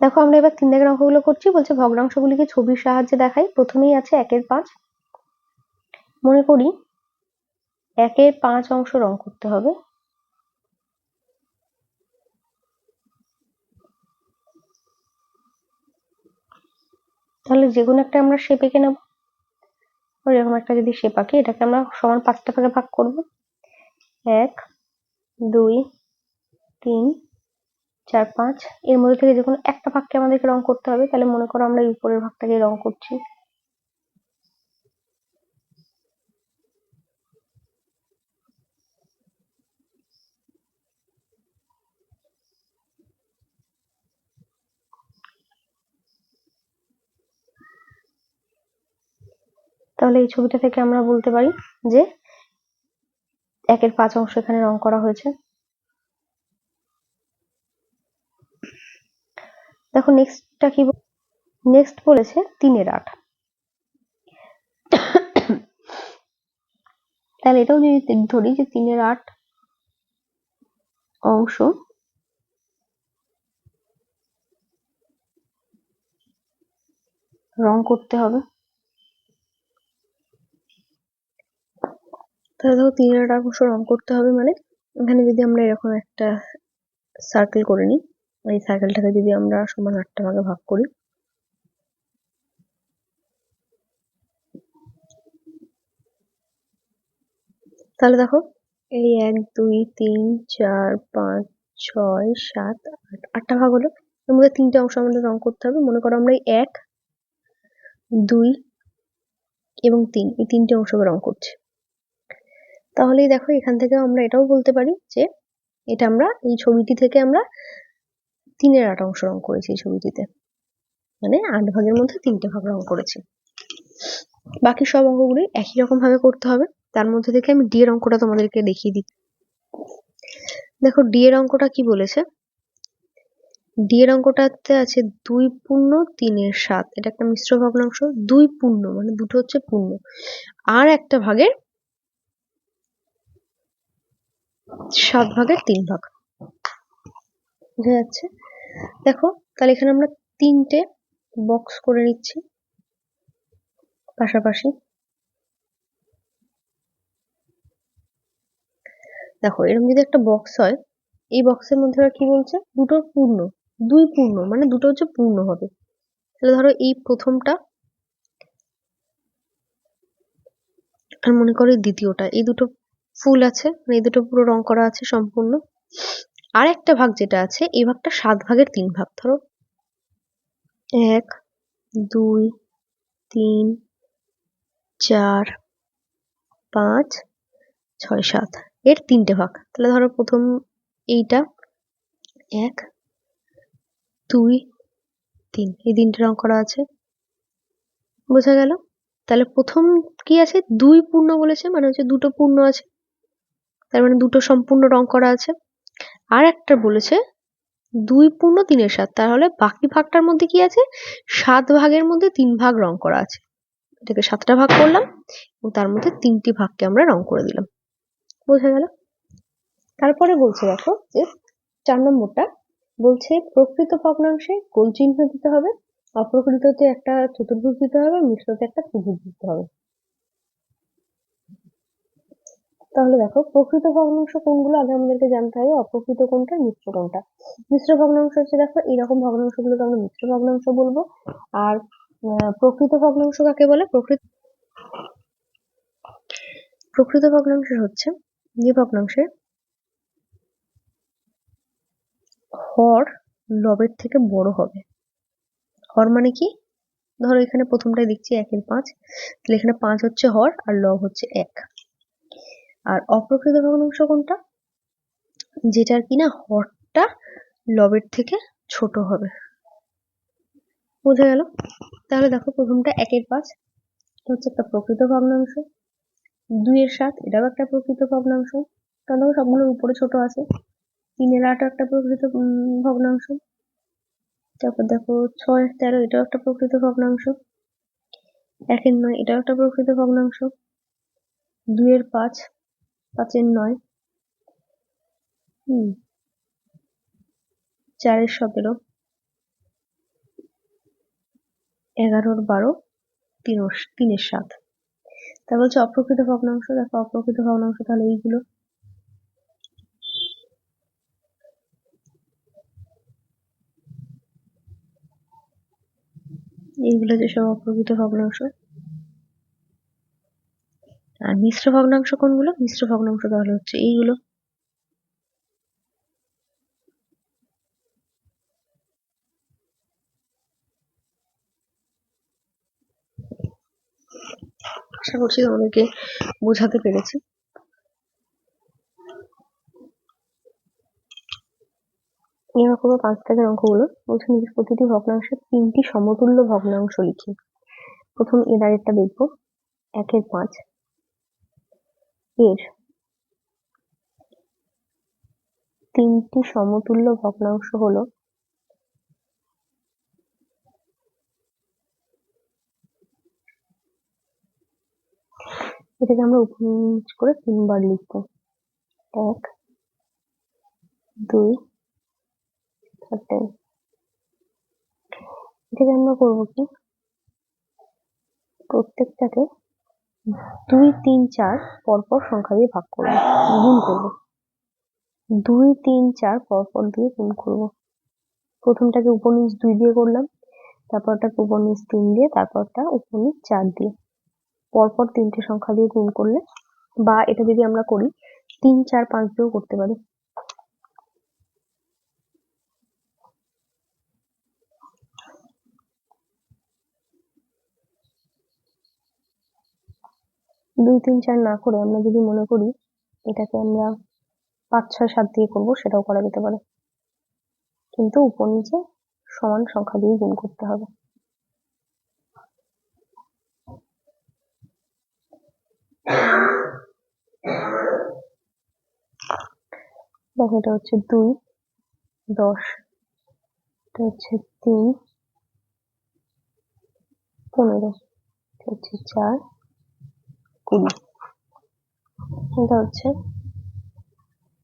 দেখো, আমরা এবার তিন দাগের অঙ্কগুলো করছি। বলছে, ভগ্নাংশগুলিকে ছবির সাহায্যে দেখাই। প্রথমেই আছে একের পাঁচ। মনে করি, একের পাঁচ অংশ রং করতে হবে। তাহলে যে কোনো একটা আমরা শেপ এঁকে নেব। এরকম একটা যদি শেপ আঁকি, এটাকে আমরা সমান পাঁচটা ভাগে ভাগ করব। এক, দুই, তিন চার পাঁচ এর মধ্যে থেকে যে কোনো একটা ভাগকে আমাদেরকে রং করতে হবে, তাহলে মনে করো আমরা এই উপরের ভাগটাকে রং করছি। তাহলে এই ছবিটা থেকে আমরা বলতে পারি যে একের পাঁচ অংশ এখানে রং করা হয়েছে। দেখো নেক্সটটা কি নেক্সট বলেছে তিনের আট। তাহলে এটাও যদি ধরি যে তিনের আট অংশ। রং করতে হবে। তাহলে দেখো তিনের আট অংশ রং করতে হবে মানে এখানে যদি আমরা এরকম একটা সার্কেল করে নিই। এই সার্কেলটাকে যদি আমরা সমান আটটা ভাগে ভাগ করি, তাহলে দেখো, এই এক, দুই, তিন, চার, পাঁচ, ছয়, সাত, আট, আটটা ভাগ হলো। এর মধ্যে তিনটে অংশ আমাদের রং করতে হবে। মনে করো আমরা এক, দুই এবং তিন, এই তিনটে অংশকে রং করছি। তাহলেই দেখো, এখান থেকে আমরা এটাও বলতে পারি যে এটা আমরা, এই ছবিটি থেকে আমরা তিনের আট অংশ রং করেছি এই ছবিটিতে। মানে আট ভাগের মধ্যে তিনটে ভাগ রং করেছি। বাকি সব অঙ্কগুলি একই রকম ভাবে করতে হবে। তার মধ্যে থেকে আমি ডি এর অঙ্কটা তোমাদেরকে দেখিয়ে দিচ্ছি দেখো, ডি এর অঙ্কটা কি বলেছে? ডি এর অঙ্কটাতে আছে দুই পূর্ণ, তিনের সাত। এটা একটা মিশ্র ভগ্নাংশ। দুই পূর্ণ মানে দুটো হচ্ছে পূর্ণ। আর একটা ভাগের সাত ভাগের তিন ভাগ। বোঝা যাচ্ছে? দেখো, তাহলে এখানে আমরা তিনটে বক্স করে নিচ্ছি। পাশাপাশি। দেখো এরকম যদি একটা বক্স হয়, এই বক্সের মধ্যে কি বলছে? দুটো পূর্ণ, দুই পূর্ণ মানে দুটো হচ্ছে পূর্ণ হবে। তাহলে ধরো এই প্রথমটা আর মনে করো দ্বিতীয়টা, এই দুটো ফুল আছে মানে এই দুটো পুরো রং করা আছে সম্পূর্ণ। আর একটা ভাগ যেটা আছে, এই ভাগটা সাত ভাগের তিন ভাগ, ধরো। এক, দুই, তিন, চার, পাঁচ, ছয়, সাত। এর তিনটে ভাগ। তাহলে ধরো প্রথম এইটা, এক, দুই, তিন। এই তিনটে রং করা আছে। বোঝা গেল? তাহলে প্রথম কি আছে? দুই পূর্ণ বলেছে মানে হচ্ছে দুটো পূর্ণ আছে। তার মানে দুটো সম্পূর্ণ রং করা আছে। আর একটা বলেছে, দুই পূর্ণ তিনের সাত। তাহলে বাকি ভাগটার মধ্যে কি আছে? সাত ভাগের মধ্যে তিন ভাগ রং করা আছে। এটাকে সাতটা ভাগ করলাম এবং তার মধ্যে তিনটি ভাগকে আমরা রং করে দিলাম। বোঝা গেল? তারপরে বলছে দেখো যে চার নম্বরটা বলছে, প্রকৃত ভগ্নাংশে গোল চিহ্ন দিতে হবে, অপ্রকৃততে একটা চতুর্ভুজ দিতে হবে, মিশ্রতে একটা ত্রিভুজ দিতে হবে। তাহলে দেখো, প্রকৃত ভগ্নাংশ কোনগুলো? আগে আমাদেরকে জানতে হবে অপ্রকৃত কোনটা, মিশ্র কোনটা। মিশ্র ভগ্নাংশ হচ্ছে দেখো, এইরকম ভগ্নাংশগুলোকে আমরা মিশ্র ভগ্নাংশ বলব। আর প্রকৃত ভগ্নাংশ কাকে বলে? প্রকৃত প্রকৃত ভগ্নাংশ হচ্ছে যে ভগ্নাংশে হর লবের থেকে বড় হবে। হর মানে কি? ধরো এখানে প্রথমটাই দেখছি একের পাঁচ। তাহলে এখানে পাঁচ হচ্ছে হর আর লব হচ্ছে এক। আর অপ্রকৃত ভগ্নাংশ কোনটা? যেটার কিনা হরটা লবের থেকে ছোট হবে। বোঝা গেল? তাহলে দেখো প্রথমটা একের পাঁচ হচ্ছে একটা প্রকৃত ভগ্নাংশ দুইয়ের সাত, এটাও একটা প্রকৃত ভগ্নাংশ কারণ সবগুলোর উপরে ছোট আছে। তিনের আট একটা প্রকৃত ভগ্নাংশ তারপর দেখো ছয়, তেরো, এটাও একটা প্রকৃত ভগ্নাংশ একের নয়, এটাও একটা প্রকৃত ভগ্নাংশ দুইয়ের পাঁচ পাঁচের নয়। হুম। চারের সতেরো। এগারোর বারো। তিন তিনের সাত। তা বলছে অপ্রকৃত ভগ্নাংশ। দেখো অপ্রকৃত ভগ্নাংশ তাহলে এইগুলো। এইগুলো যেসব অপ্রকৃত ভগ্নাংশ। মিশ্র ভগ্নাংশ কোনগুলো? মিশ্র ভগ্নাংশ তাহলে হচ্ছে এইগুলো। আশা করছি তোমাদেরকে বোঝাতে পেরেছি। এরকম পাঁচ দাগের অঙ্কগুলো বলছে প্রতিটি ভগ্নাংশের তিনটি সমতুল্য ভগ্নাংশ লিখি। প্রথম এ দাগেরটা দেখব, একের পাঁচ। এর তিনটি সমতুল্য ভগ্নাংশ হলো এটাকে আমরা উপনিচ করে তিনবার লিখব। এক, দুই এটাকে আমরা করব কি? প্রত্যেকটাকে দুই, তিন, চার পরপর সংখ্যা দিয়ে ভাগ করব। গুণ করব। দুই, তিন, চার পরপর দিয়ে গুণ করব। প্রথমটাকে উপনিচ দুই দিয়ে করলাম তারপরটা উপনিচ তিন দিয়ে, তারপরটা উপনিচ চার দিয়ে। পরপর তিনটে সংখ্যা দিয়ে গুণ করলে বা এটা যদি আমরা করি, তিন, চার, পাঁচ দিয়েও করতে পারি। দুই, তিন, চার না করে আমরা যদি মনে করি এটাকে আমরা পাঁচ, ছয়, সাত দিয়ে করব, সেটাও করা যেতে পারে। কিন্তু উপর নিচে সমান সংখ্যা দিয়ে গুণ করতে হবে। দেখো, এটা হচ্ছে দুই, দশ, এটা হচ্ছে তিন, পনেরো, এটা হচ্ছে চার এটা হচ্ছে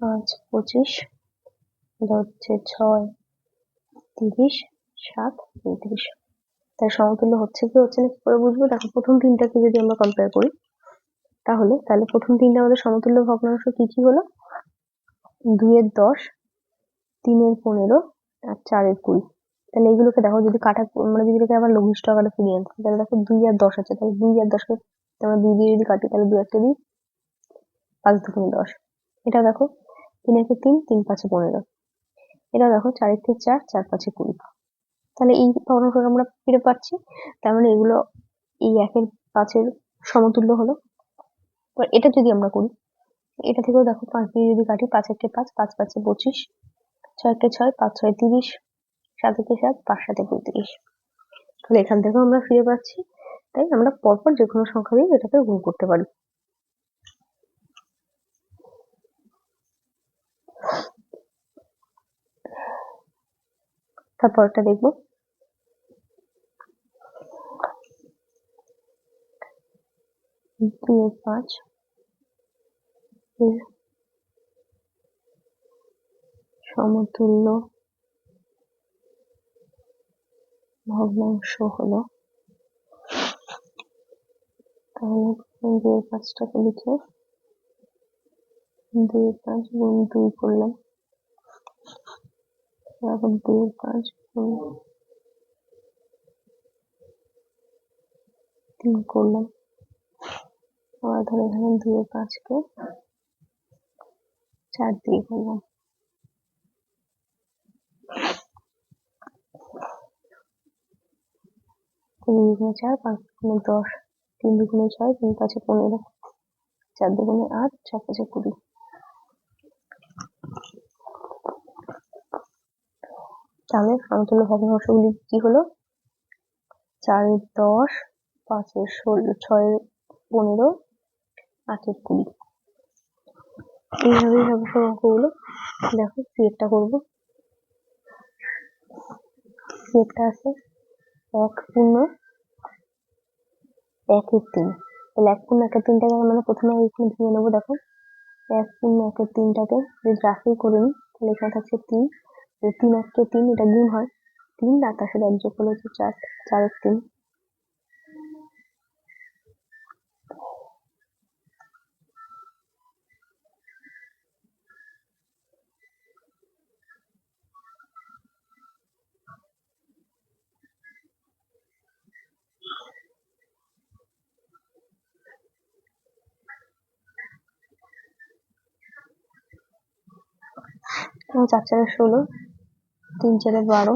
পাঁচ, পঁচিশ। এটা হচ্ছে ছয়, তিরিশ, সাত, পঁয়ত্রিশ। তার সমতুল্য হচ্ছে কি হচ্ছে না কি করে বুঝব। দেখো, প্রথম তিনটাকে যদি আমরা কম্পেয়ার করি, তাহলে তাহলে প্রথম তিনটা আমাদের সমতুল্য ভগ্নাংশ কি কি হলো দুইয়ের দশ, তিনের পনেরো আর চারের কুড়ি। তাহলে এইগুলোকে দেখো, যদি কাটা মানে যদি এটাকে আবার লঘিষ্ঠ আকারে ফিরিয়ে আনতে, তাহলে দেখো দুই আর দশ আছে। তাহলে দুই আর দশকে আমরা দুই দিয়ে যদি কাটি, তাহলে দু একটা দিই। পাঁচ দুগুণে দশ। এটা দেখো, তিন একে তিন তিন পাঁচে পনেরো। এটা দেখো, চার একে চার চার পাঁচে কুড়ি। তাহলে এই ভগ্নাংশটা আমরা ফিরে পাচ্ছি। তার মানে এগুলো এই একের পাঁচের সমতুল্য হলো। এটা যদি আমরা করি, এটা থেকেও দেখো, পাঁচ দিয়ে যদি কাটি, পাঁচ একে পাঁচ পাঁচ পাঁচে পঁচিশ, ছয় একে ছয়, পাঁচ ছয় তিরিশ, সাত একে সাত, পাঁচ সাথে পঁয়ত্রিশ তাহলে এখান থেকেও আমরা ফিরে পাচ্ছি। তাই আমরা পরপর যে কোনো সংখ্যা দিয়ে এটাকে গুণ করতে পারি। তারপরটা দেখব। পাঁচ সমতুল্য ভগ্নাংশ হলো তাহলে দুই পাঁচটাকে লিখে দুই পাঁচ গুণ দুই করলাম তারপর দুই পাঁচ গুণ তিন করলাম আবার এখানে দুই পাঁচকে চার দিয়ে করলাম চার পাঁচ দশ তিন দুগুণে ছয়, তিন পাঁচে পনেরো। চার দুগুণে আট চার পাঁচে কুড়ি। তাহলে সমতুল্য ভগ্নাংশগুলি কি হলো? চারের দশ পাঁচের ষোলো ছয়ের পনেরো আটের কুড়ি। এইভাবেই হবে সব অঙ্কগুলো দেখো সিএরটা করব। সিএরটা আছে? এক, শূন্য। একের তিন তাহলে এক পূর্ণ একের তিনটাকে আমরা প্রথমে এখানে ভেঙে নেব, দেখো। এক পূর্ণ একের তিনটাকে যদি রাফি করে নিই, তাহলে এখানে থাকছে তিন। তিন এককে তিন, এটা গুণ হয়। তিন, আর তার সাথে এক যোগ করলে হচ্ছে চার। চারের তিন। চার চারে ষোলো, তিন চারে বারো,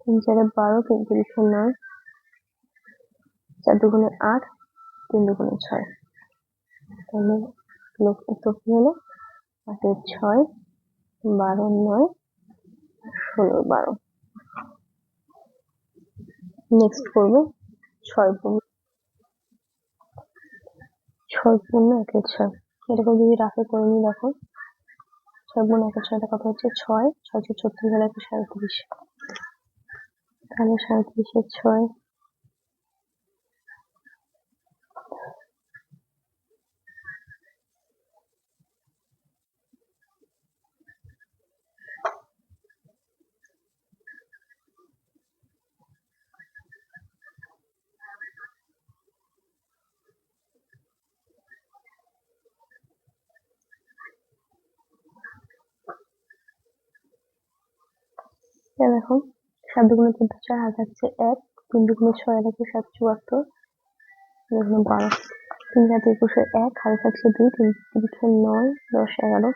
তিন চারে বারো, তিন তিরিশে নয় চার দুগুণে আট, তিন দুগুণে ছয়। তাহলে লোক উত্তর হলো? আটের ছয়, বারো নয়, ষোলো বারো। নেক্সট করব ছয় পূর্ণ। ছয় পূর্ণ, একের ছয়। এটাকে যদি রাফে করে নিই, দেখো। ছয় গুণ একের ছয়টা কত হচ্ছে ছয় ছয় ছয় ছত্রিশ হলে একশো সাঁইত্রিশ তাহলে সাঁত্রিশের ছয়। দেখো সাত দুগুণে চোদ্দ চার হাত হচ্ছে এক তিন দুগুণে ছয় আর একে সাত চুয়াত্তর। এখানে বারো, তিন সাত একুশে এক হাতে থাকছে দুই, তিন তিরিশে নয়, দশ এগারো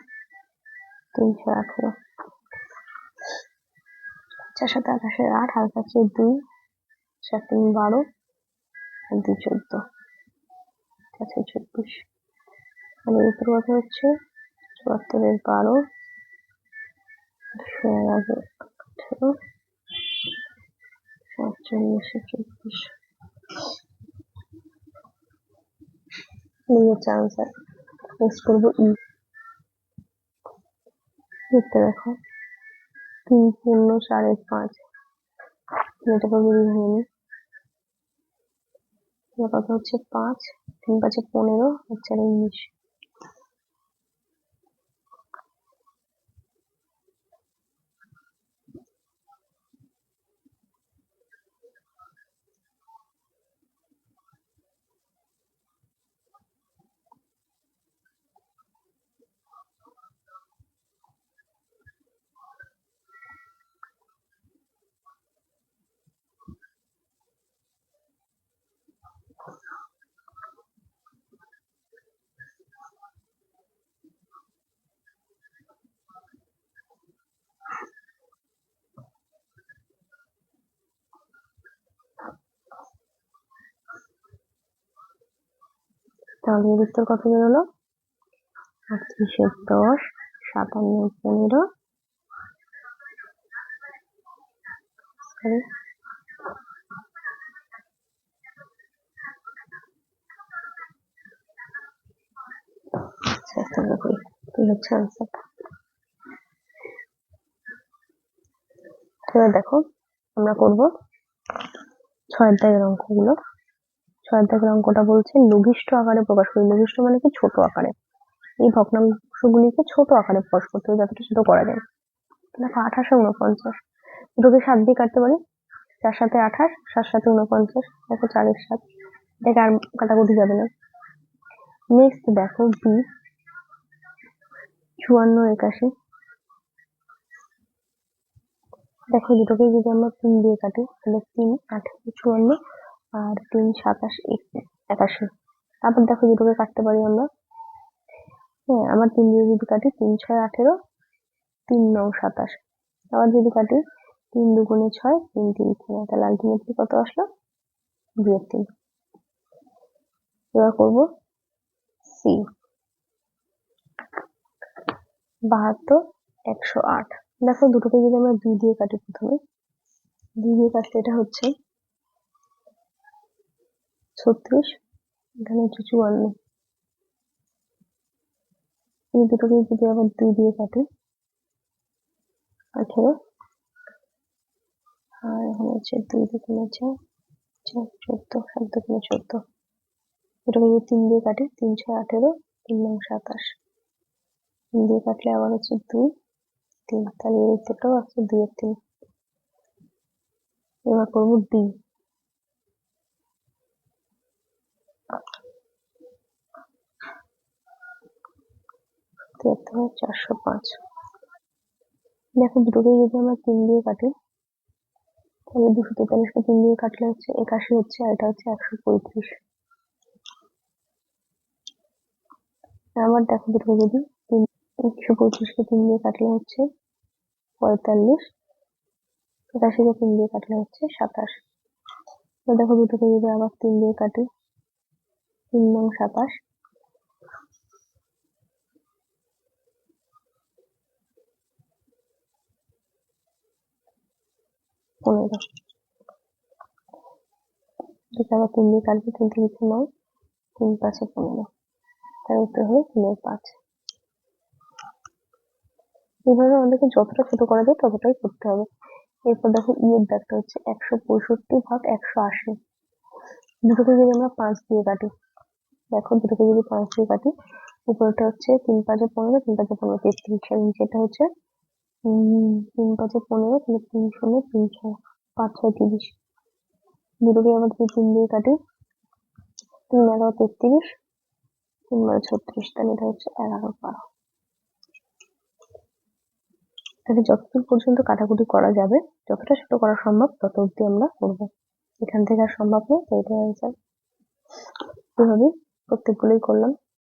তিনশো আঠেরো, চার সাথে আঠাশের আট হাতে থাকছে দুই, চার তিন বারো দুই চোদ্দ, চার ছয় চব্বিশ। আর উত্তর কথা হচ্ছে চুয়াত্তরের বারো এগারো। আঠেরো সাতচল্লিশে চব্বিশ। এই হচ্ছে আনসার করব ই দেখতে দেখো। তিন পূর্ণ সাড়ে পাঁচ। এটা করব ভেঙে নি কথা হচ্ছে পাঁচ। তিন পাঁচে পনেরো, আর চারে উনিশ। তাহলে এর উত্তর কত বেরোলো আটত্রিশের দশ, সাতান্ন, পনেরো। দেখো, আমরা করব ছয়ের দাগের অঙ্কগুলো। দাগের অঙ্কটা বলছে লঘিষ্ঠ আকারে প্রকাশ করি লঘিষ্ঠ মানে কি? ছোট আকারে। এই ভগ্নাংশগুলিকে ছোট আকারে প্রকাশ করতে হবে, যতটা ছোট করা যায়। দেখো, আঠাশ উনপঞ্চাশ দুটোকে সাত দিয়ে কাটতে পারি? চার সাথে আঠাশ, সাত সাথে উনপঞ্চাশ দেখো চারের সাত। এটাকে আর কাটাকুটি যাবে না। নেক্সট দেখো বি চুয়ান্ন একাশি। দেখো দুটোকে যদি আমরা তিন দিয়ে কাটি, তাহলে তিন আঠারো চুয়ান্ন আর তিন সাতাশ একাশি। তারপর দেখো দুটোকে কাটতে পারি আমরা। হ্যাঁ আমার তিন দিয়ে যদি কাটি, তিন ছয় আঠেরো, তিন নং সাতাশ। আবার যদি কাটি, তিন দুগুণে ছয়, তিন তিন তিন। তাহলে আলটিমেটলি কত আসলো? দুয়ের তিন। এবার করব সি। বাহাত্তর, একশো আট। দেখো দুটোকে যদি আমরা দুই দিয়ে কাটি প্রথমে, দুই দিয়ে কাটলে এটা হচ্ছে ছত্রিশ, এখানে হচ্ছে চুয়ান্ন এই দুটোকে যদি আবার দুই দিয়ে কাটি, আঠেরো। আর এখানে হচ্ছে দুই দুগুণে হচ্ছে চোদ্দ, সাত দুগুণে চোদ্দ। এটাকে যদি তিন দিয়ে কাটি, তিন, ছয়, আঠেরো, তিন নং সাতাশ। তিন দিয়ে কাটলে আবার হচ্ছে দুই, তিন। তাহলে এই উত্তরটাও আছে দুইয়ের তিন। এবার করব ডি। তিয়াত্তর চারশো পাঁচ। দেখো দুটোকে যদি আমরা তিন দিয়ে কাটি, তাহলে দুশো তেতাল্লিশকে তিন দিয়ে কাটলে হচ্ছে একাশি হচ্ছে, আর এটা হচ্ছে একশো পঁয়ত্রিশ। আবার দেখো দুটো যদি একশো পঁচিশকে তিন দিয়ে কাটলে হচ্ছে পঁয়তাল্লিশ পঁচাশিকে তিন দিয়ে কাটলে হচ্ছে সাতাশ। দেখো, দুটোকে যদি আবার তিন দিয়ে কাটি তিন নং সাতাশ পনেরো। দুটো আবার তিন দিয়ে কাটবো, তিন তিরিশে নয়, তিন পাঁচে পনেরো। তার উত্তর হলো তিনের পাঁচ। এইভাবে আমাদেরকে যতটা ছোট করা যায় ততটাই করতে হবে। এরপর দেখো ইয়ের দাগটা হচ্ছে একশো পঁয়ষট্টি ভাগ একশো আশি। দুটোকে যদি আমরা পাঁচ দিয়ে কাটি দেখো দুটোকে যদি পাঁচ দিয়ে কাটি। উপরটা হচ্ছে তিন পাঁচে পনেরো, তিন পাঁচে পনেরো তেত্রিশ আর নিচেটা হচ্ছে তিন পাঁচে পনেরো, তাহলে তিন শূন্য, তিন ছয়, পাঁচ ছয় তিরিশ। দুটোকে আবার যদি তিন দিয়ে কাটি। তিন এগারো তেত্রিশ, তিন বারো ছত্রিশ, তাহলে এটা হচ্ছে এগারো বারো। তাহলে যতদূর পর্যন্ত কাটাকুটি করা যাবে, যতটা ছোট করা সম্ভব, তত অব্দি আমরা করব। এখান থেকে আর সম্ভব নয়, তো এটাই অ্যান্সার এভাবেই প্রত্যেকগুলোই করলাম।